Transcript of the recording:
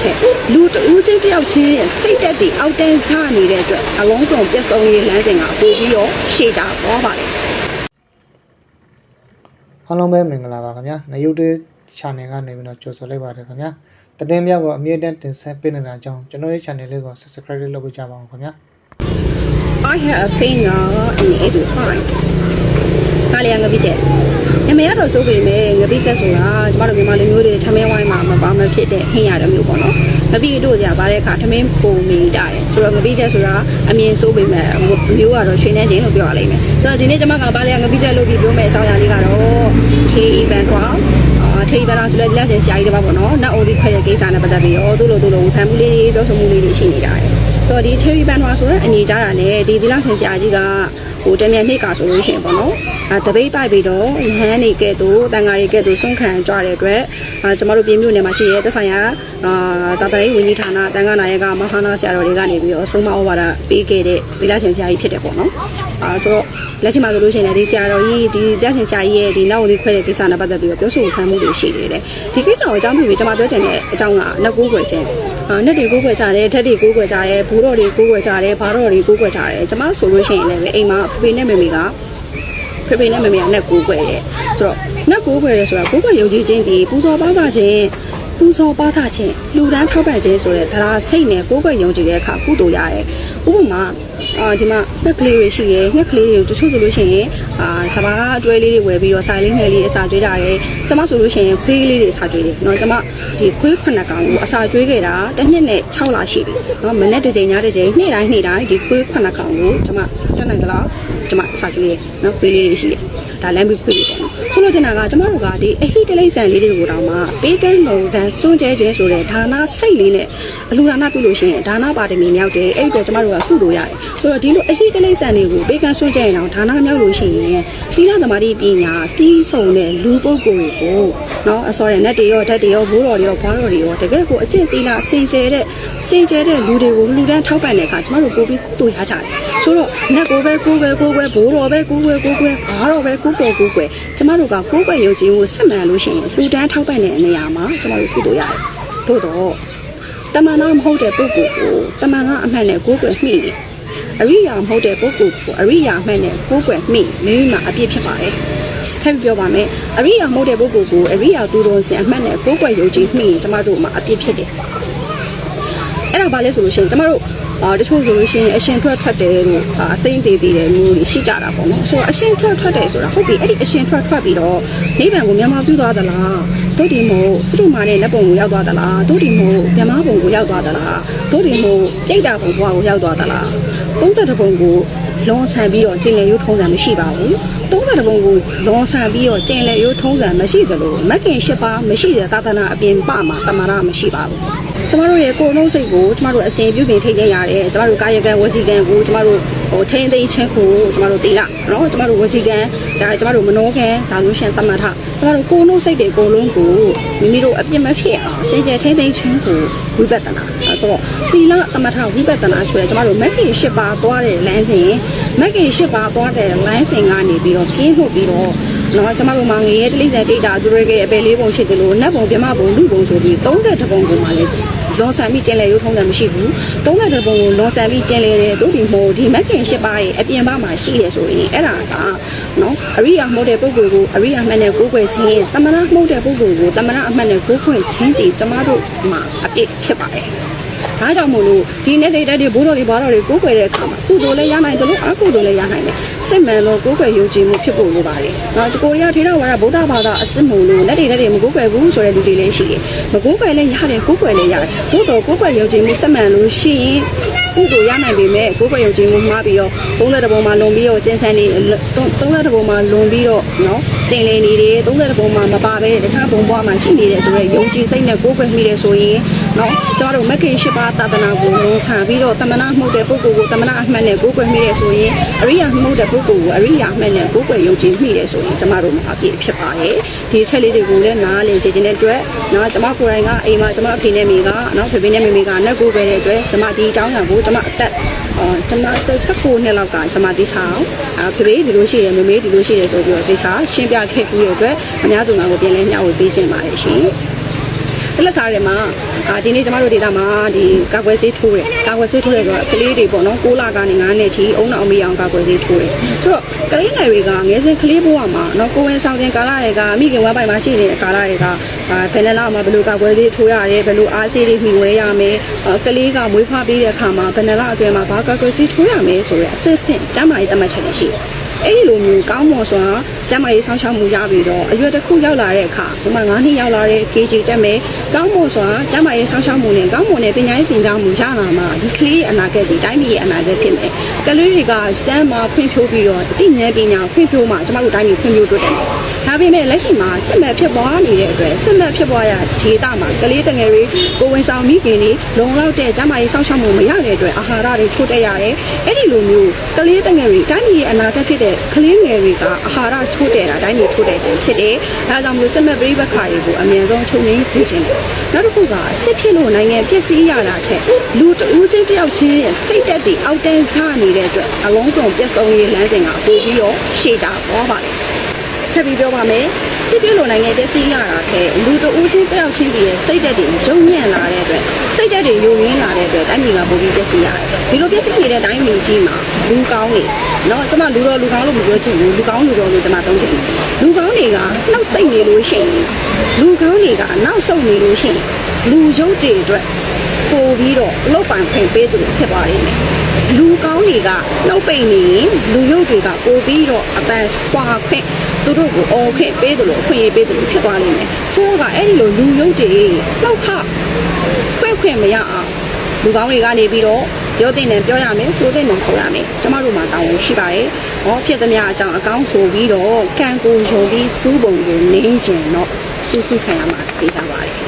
ထက်လူတဦးချင်းတစ်ယောက်ချင်းရဲ့စိတ်တက်တွေအောက်တန်းချနေတဲ့အတွက်အလုံးစုံပြတ်ဆုံးရေးလမ်းစဉ်ကပို့ပြီးတော့ရှေ့ကြသွားပါတယ်အားလုံးပဲမင်္ဂလာပါခင်ဗျာနယုတ်တဲ့ channel ကနေပြီးတော့ကြိုဆိုလိုက်ပါတယ်ခင်ဗျာတည်င်းများကိုအမြဲတမ်းတင်ဆက်ပေးနေတာကြောင့်ကျွန်တော်ရဲ့ channel လေးကို subscribe လုပ်ပေးကြပါအောင်ခင်ဗျာ I have a finger in every fight ကာလျာငပိချ က်နမရတော့ဆိုပေမဲ့ငပိချက်ဆိုတာကျမတို့မြန်မာလူမျိုးတွေထမင်းဝိုင်းမှာမပါမဖြစ်တဲ့ဟင်းရတဲ့မျိုးပေါ့နော်ငပိတို့ကြပါတဲ့အခါထမင်းပုံမိကြတယ်ဆိုတော့ငပိချက်ဆိုတာအမြင်ဆိုပေမဲ့မျိုးကတော့ရွှေနေခြင်းလို့ပြောရလိမ့်မယ်ဆိုတော့ဒီနေ့ကျမကပါလျာငပိချက်လို့ပြီးပြောမယ့်အကြောင်းအရာလေးကတော့ K-event တော့အာထေးဗလာဆိုလဲလက်ကျင်ဆရာကြီးတွေပါပေါ့နော်။နောက်အိုဒီခွဲတဲ့ကိစ္စနဲ့ပတ်သက်ပြီးတော့သူ့လိုသူ့လိုဝခံမှုလေးတွေပြောဆိုမှုလေးတွေရှိနေကြတယ်။ဆိုတော့ဒီထေးဗန်ထွာဆိုတဲ့အနေကြတာနဲ့ဒီဒီလောက်ဆင်ဆရာကြီးက ဟိုတမြန်နှစ်ကဆိုလို့ရှိရင်ပေါ့နော်။အဲတပိတ်ပိုက်ပြီးတော့ဟန်းနေကဲ့သို့တန်ဃာတွေကဲ့သို့ဆုံးခံကြတဲ့အတွက်အဲကျမတို့ပြည်မြို့နယ်မှာရှိတဲ့သက်ဆိုင်ရာအာတာတရိဝန်ကြီးဌာနတန်ဃာနာယကမဟာနာဆရာတော်တွေကနေပြီးတော့ဆုံးမဩဝါဒပေးခဲ့တဲ့ဒီလောက်ဆင်ဆရာကြီးဖြစ်တယ်ပေါ့နော်။အာဆိုတော့လက်ရှိမှာဆိုလို့ရှိရင်လည်းဒီဆရာတော်ကြီးဒီတက်ဆင်ဆရာကြီးရဲ့ဒီနောက်ဝင်ခွဲတဲ့ကိစ္စနဲ့ပတ်သက်ပြီးတော့ပြောဆိုခံမှုတွေရှိနေတယ်။ဒီကိစ္စကိုအကြောင်းပြုပြီးကျွန်မပြောချင်တဲ့အကြောင်းကလက်ကိုးကွယ်ခြင်း အာနဲ့တွေကိုးကွယ်ကြတယ်ထက်တွေကိုးကွယ်ကြတယ်ဘူတော်တွေကိုးကွယ်ကြတယ်ဘာတော်တွေကိုးကွယ်ကြတယ်ကျွန်မဆိုလို့ရှိရင်လည်းအိမ်မှာဖေဖေနဲ့မေမေကဖေဖေနဲ့မေမေကနဲ့ကိုးကွယ်တယ်ဆိုတော့နဲ့ကိုးကွယ်ရဲဆိုတာကိုးကွယ်ယုံကြည်ခြင်းဒီပူဇော်ပါးတာခြင်းပူဇော်ပါးတာခြင်းလူတန်းထောက်ပံ့ခြင်းဆိုတဲ့သရာစိတ်နဲ့ကိုးကွယ်ယုံကြည်တဲ့အခါကုသိုလ်ရတယ် ဥပမာအာဒီမှာငှက်ကလေးတွေရှိရဲငှက်ကလေးတွေကိုတချို့ဆိုလို့ရှိရင်အာစပါးအတွဲလေးတွေဝယ်ပြီးတော့ဆိုင်လေးငယ်လေးအစာကျွေးကြတယ်ကျမဆိုလို့ရှိရင်ခွေးလေးတွေအစာကျွေးတယ်เนาะကျမဒီခွေးခုနှစ်ကောင်ကိုအစာကျွေးခဲ့တာတစ်နှစ်နဲ့6လရှိပြီเนาะမနေ့တစ်ချိန်ညတစ်ချိန်နေ့တိုင်းနေ့တိုင်းဒီခွေးခုနှစ်ကောင်ကိုကျမတက်နိုင်သလားကျမအစာကျွေးတယ်เนาะခွေးလေးတွေရှိတယ် ဒါလမ်းပြီးခွေတယ်ပေါ့နော်ဆိုလိုချင်တာကကျမတို့ကဒီအဟိတလိဆန်လေးတွေကိုတောင်မှပေးကဲလုံတန်းစွန့်ကြဲခြင်းဆိုတဲ့ဒါနာစိတ်လေးနဲ့အလူဒါနာပြုလို့ရှိရင်ဒါနာပါဒမီမြောက်တယ်အဲ့တော့ကျမတို့ကကုလို့ရတယ်ဆိုတော့ဒီလိုအဟိတလိဆန်တွေကိုပေးကဲစွန့်ကြဲရင်တော့ဒါနာမြောက်လို့ရှိရင်တိရသမားတိပညာပြီးဆုံးတဲ့လူပုဂ္ဂိုလ်ကိုနော်အစောရနဲ့တေရောဓာတ်တေရောဘိုးတော်တွေရောဘွားတော်တွေရောတကယ်ကိုအကျင့်သီလစင်ကြဲတဲ့စင်ကြဲတဲ့လူတွေကိုလူတန်းထောက်ပံ့တဲ့အခါကျမတို့ပို့ပြီးကုသိုလ်ရကြတယ် ဆိုတော့နတ်ကိုပဲကိုယ်ပဲကိုယ်ပဲဘိုးတော်ပဲကိုယ်ပဲကိုယ်ပဲဘာတော်ပဲကိုယ်တော်ကိုယ်ပဲကျမတို့ကကိုယ်ပဲယုံကြည်မှုစစ်မှန်လို့ရှိရင်လူတန်းထောက်ပံ့တဲ့နေရာမှာကျမတို့ကုသိုလ်ရတယ်သို့တော့တမန်တော်မဟုတ်တဲ့ပုဂ္ဂိုလ်ကိုတမန်ကအမှန်နဲ့ကိုယ်ပဲမှီတယ်အရိယာမဟုတ်တဲ့ပုဂ္ဂိုလ်ကိုအရိယာမှန်နဲ့ကိုယ်ပဲမှီမိမိမှာအပြစ်ဖြစ်ပါတယ်ထပ်ပြောပါမယ်အရိယာမဟုတ်တဲ့ပုဂ္ဂိုလ်ကိုအရိယာသူတော်စင်အမှန်နဲ့ကိုယ်ပဲယုံကြည်မှီရင်ကျမတို့မှာအပြစ်ဖြစ်တယ်အဲ့ဒါဘာလဲဆိုလို့ရှိရင်ကျမတို့ အာတချို့ဆိုလို့ရှိရင်အရှင်ထွက်ထွက်တယ်လို့အာအစိမ့်သေးသေးတယ်မျိုးတွေရှိကြတာပေါ့နော်ဆိုတော့အရှင်ထွက်ထွက်တယ်ဆိုတာဟုတ်ပြီအဲ့ဒီအရှင်ထွက်ထွက်ပြီးတော့နိဗ္ဗာန်ကိုမြန်မာပြုသွားသလားတို့ဒီမို့စတုမာနဲ့လက်ပုံကိုရောက်သွားသလားတို့ဒီမို့မြမဘုံကိုရောက်သွားသလားတို့ဒီမို့ပြိတ္တာဘုံဘွားကိုရောက်သွားသလားသုံးသက်တဲ့ဘုံကိုလွန်ဆန်ပြီးတော့ကျင်လည်ရိုးထုံးစံမရှိပါဘူးသုံးသက်တဲ့ဘုံကိုလွန်ဆန်ပြီးတော့ကျင်လည်ရိုးထုံးစံမရှိသလိုမက်ကင်ရှစ်ပါးမရှိတဲ့သာသနာအပြင်ပမှာတမရမရှိပါဘူး ကျမတို့ရဲ့ကိုယ်လုံးစိတ်ကိုကျမတို့အစဉ်ပြုပြင်ထိတ်သိမ်းရတယ်ကျမတို့ကာယကံဝစီကံကိုကျမတို့ဟိုထိန်းသိမ်းခြင်းကိုကျမတို့သိလာနော်ကျမတို့ဝစီကံဒါကျမတို့မနောကံဒါလို့ရှင်တမထကျမတို့ကိုယ်လုံးစိတ်တွေကိုယ်လုံးကိုမိမိတို့အပြစ်မဖြစ်အောင်စင်ကြယ်ထိန်းသိမ်းခြင်းကိုဝိပဿနာအဲဆိုတော့သီလတမထဝိပဿနာဆိုရဲကျမတို့မက်ကင်၈ပါးသွားတဲ့လမ်းစဉ်မက်ကင်၈ပါးသွားတဲ့လမ်းစဉ်ကနေပြီးတော့ပြင်းထုတ်ပြီးတော့ နော်ကျမတို့မှာငရေတလိစံဒိတာသူတွေရဲ့အပယ်လေးပုံရှိတယ်လို့နတ်ပုံပြမပုံလူပုံဆိုပြီး30ပုံကိုမှလည်းလွန်ဆန်ပြီးကျင်လည်ရိုးထုံးတယ်မရှိဘူး30ပုံကိုလွန်ဆန်ပြီးကျင်လည်တယ်တို့ဒီမို့ဒီမက်ကင်၈ပါးရဲ့အပြင်ဘက်မှာရှိတယ်ဆိုရင်အဲ့ဒါကနော်အရိယာမှုတဲ့ပုဂ္ဂိုလ်ကိုအရိယာမှန်တဲ့ကိုးကွယ်ခြင်းတမနာမှုတဲ့ပုဂ္ဂိုလ်ကိုတမနာအမှန်တဲ့ကိုးကွယ်ခြင်းတည်ကျမတို့မှာအပြစ်ဖြစ်ပါတယ်။ ဒါကြောင့်မို့လို့ဒီနေ့တဲ့တဲ့ဘိုးတော်တွေဘာတော်တွေကိုးကွယ်တဲ့အခါမှာကုသိုလ်လည်းရနိုင်တယ်လို့အကုသိုလ်လည်းရနိုင်တယ်။စိတ်မှန်လို့ကိုးကွယ်ယုံကြည်မှုဖြစ်ဖို့လိုပါတယ်။နော်ဒီကိုရီးယားထေရဝါဒဗုဒ္ဓဘာသာအစစ်မှုလို့လက်တွေလက်တွေမကိုးကွယ်ဘူးဆိုတဲ့လူတွေလည်းရှိတယ်။မကိုးကွယ်လည်းရတယ်ကိုးကွယ်လည်းရတယ်။သို့တော်ကိုးကွယ်ယုံကြည်မှုစိတ်မှန်လို့ရှိရင် ကုသိုလ်ရနိုင်ပေမဲ့ကိုယ်ပဲယုံကြည်မှုမှားပြီးတော့30ပုံမှာလွန်ပြီးတော့ကျင်းဆန်းနေ30ပုံမှာလွန်ပြီးတော့နော်ကျင်လည်နေတယ်30ပုံမှာမပါပဲတခြားပုံပွားမှာရှိနေတယ်ဆိုတော့ယုံကြည်စိတ်နဲ့ကိုယ်ပဲမိတယ်ဆိုရင်နော်ကျမတို့မက္ကိရှိပါသာသနာကိုလွန်ဆန်ပြီးတော့တမနာမှုတဲ့ပုဂ္ဂိုလ်ကိုတမနာအမှန်နဲ့ကိုယ်ပဲမိတယ်ဆိုရင်အရိယာမှုတဲ့ပုဂ္ဂိုလ်ကိုအရိယာအမှန်နဲ့ကိုယ်ပဲယုံကြည်မိတယ်ဆိုရင်ကျမတို့မှာအပြည့်ဖြစ်ပါရဲ့ဒီချက်လေးတွေကိုလည်းနားလည်စေခြင်းတဲ့အတွက်နော်ကျမကိုယ်တိုင်ကအိမ်မှာကျမအဖေနဲ့မိကနော်ဖေဖေနဲ့မေမေကနဲ့ကိုယ်ပဲတဲ့အတွက်ကျမဒီအကြောင်းအရာကိုကျမအသက်အော်ကျွန်မတက်16နှစ်လောက်ကကျွန်မတေချာအောင်အဖေဖေဒီလိုရှိတယ်မမေဒီလိုရှိတယ်ဆိုပြီးတော့တေချာရှင်းပြခဲ့ပြီးတဲ့အတွက်အများသူငါကိုပြန်လဲမျှဝေပေးခြင်းပါတယ်ရှင် တလက်စားတွေမှာအာဒီနေ့ကျမတို့ဒေတာမှာဒီကာကွယ်ဆေးထိုးတယ်ကာကွယ်ဆေးထိုးတယ်ဆိုတော့ကလေးတွေပေါ့နော်6လကနေ9နှစ်ထိအုံနောက်အမေအောင်ကာကွယ်ဆေးထိုးတယ်ဆိုတော့ကလေးငယ်တွေကငယ်စဉ်ကလေးဘဝမှာနော်ကိုဝင်ဆောင်ခြင်းကာလတွေကမိခင်ဝမ်းပိုင်မှာရှိနေတဲ့ကာလတွေကအာဘယ်နှစ်လမှာဘယ်လိုကာကွယ်ဆေးထိုးရတယ်ဘယ်လိုအားဆေးတွေမှီဝဲရမယ်အာကလေးကမွေးဖွားပြီးတဲ့အခါမှာဘယ်နှစ်လအတွင်းမှာဘာကာကွယ်ဆေးထိုးရမယ်ဆိုတဲ့အစစ်အစစ်ကျန်းမာရေးသတ်မှတ်ချက်တွေရှိတယ် အဲ့ဒီလိုမျိုးကောင်းမွန်စွာကျန်းမာရေးဆောင်ရှောက်မှုရပြီးတော့အရွယ်တစ်ခုရောက်လာတဲ့အခါဒီမှာ9နှစ်ရောက်လာတဲ့ KG တက်မယ်ကောင်းမွန်စွာကျန်းမာရေးဆောင်ရှောက်မှုနဲ့ကောင်းမွန်တဲ့ပညာရေးသင်ကြားမှုရလာမှာဒီကလေးရဲ့အနာဂတ်ဒီတိုင်းပြည်ရဲ့အနာဂတ်ဖြစ်မယ်ကလေးတွေကကျန်းမာဖွံ့ဖြိုးပြီးတော့အသိဉာဏ်ပညာဖွံ့ဖြိုးမှကျမတို့တိုင်းပြည်ဖွံ့ဖြိုးတိုးတက်မယ် ဒါပေမဲ့လက်ရှိမှာစစ်မှန်ဖြစ်ပွားနေတဲ့အတွက်စစ်မှန်ဖြစ်ပွားရဒေတာမှာကလေးတငယ်တွေကိုဝင်ဆောင်မိခင်တွေလုံလောက်တဲ့ကျန်းမာရေးဆောင်ရှောက်မှုမရတဲ့အတွက်အာဟာရတွေချို့တက်ရတယ်အဲ့ဒီလိုမျိုးကလေးတငယ်တွေတိုင်းပြည်ရဲ့အနာဂတ်ဖြစ်တဲ့ကလေးငယ်တွေကအာဟာရချို့တဲ့တာတိုင်းပြည်ချို့တဲ့ခြင်းဖြစ်တယ်ဒါကြောင့်မလို့စစ်မှန်ပြိပခါတွေကိုအမြန်ဆုံးချုပ်ငင်းစေခြင်းတယ်နောက်တစ်ခုကစစ်ဖြစ်လို့နိုင်ငံပြည့်စည်ရတာထက်လူတဦးချင်းတယောက်ချင်းရဲ့စိတ်သက်တွေအောက်တန်းချနေတဲ့အတွက်အလုံးစုံပြည့်စုံရေးလမ်းစဉ်ကပို့ပြီးတော့ရှေ့တာပေါ်ပါတယ် ထပ်ပြီးပြောပါမယ်စစ်ပြေလိုနိုင်ငံတက်စီရတာခဲလူတဦးချင်းတယောက်ချင်းတွေရဲ့စိတ်ဓာတ်တွေရုံညံ့လာတဲ့အတွက်စိတ်ဓာတ်တွေယုံရင်းလာတဲ့အတွက်တိုင်းပြည်ကပုံပြီးတက်စီရတယ်ဒီလိုတက်စီနေတဲ့တိုင်းပြည်ကြီးမှာလူကောင်းတွေနော်ကျွန်မလူတော်လူကောင်းလို့မပြောချင်ဘူးလူကောင်းလူတော်လို့ကျွန်မသုံးချင်တယ်လူကောင်းတွေကနှုတ်စိတ်နေလို့ရှိရင်လူကောင်းတွေကနောက်ဆုတ်နေလို့ရှိရင်လူရုပ်တွေအတွက် ပို့ပြီးတော့အလောက်ပံခွင့်ပေးသူတွေဖြစ်သွားလိမ့်မယ်လူကောင်းတွေကနှုတ်ပိတ်နေရင်လူရုပ်တွေကပိုပြီးတော့အပန်းစွာခွင့်သူတို့ကိုအော်ခွင့်ပေးတယ်လို့အခွင့်အရေးပေးတယ်လို့ဖြစ်သွားလိမ့်မယ်။ကျိုးကအဲ့ဒီလိုလူရုပ်တွေလောက်ခခွင့်ခွင့်မရအောင်လူကောင်းတွေကနေပြီးတော့ပြောတင်တယ်ပြောရမယ်ဆိုတဲ့မယ်ဆိုရမယ်ကျမတို့မှာတောင်းဝန်ရှိပါတယ်။ဟောဖြစ်သမျှအကြောင်းအကောင်းဆိုပြီးတော့ကံကိုယုံပြီးစူးပုံကိုနင်းကျင်တော့စူးစူးခံရမှာသိကြပါတယ်